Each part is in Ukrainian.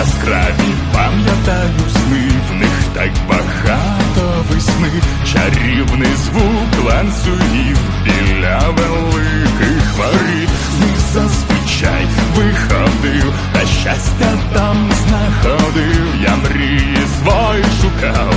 яскраві, пам'ятаю сни, в них так багато весни, чарівний звук ланцюгів біля великих воріт. З них зазвичай виходив, та щастя там знаходив. Я мрії свої шукав,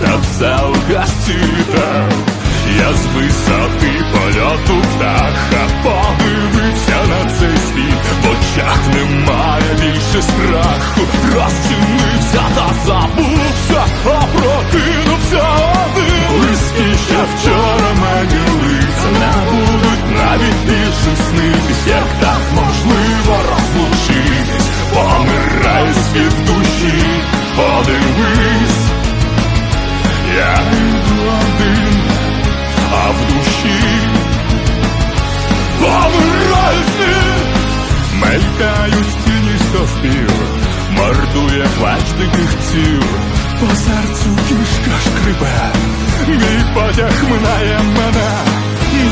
та все угасітав. Я з висоти польоту птаха подивився на цей світ, в очах немає більше страху, розчинився та забувся, а прокинувся один. Близькі ще вчора мені лиця не будуть навіть більше снитись, як так можливо розлучитись, помираю від душі, подивись, я йду один а в душі. Помиральні мелькають тіні стовпів, мордує диких ців, по серцю кішка шкребе, мій потяг минає мене,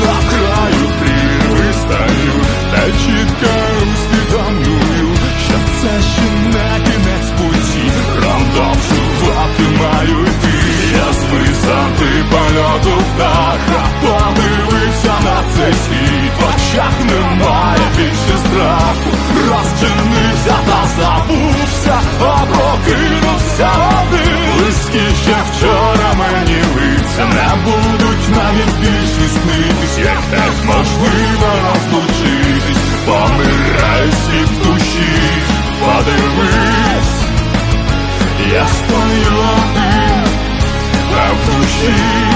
на краю прірви стаю, та чітко усвідомлюю, що це ще не кінець путі, продовжувати маю йти. Я з висоти польоту птаха навіть більше снитись, як так можливо розлучитись, помираюсь в душі, подивись, я стою один а в душі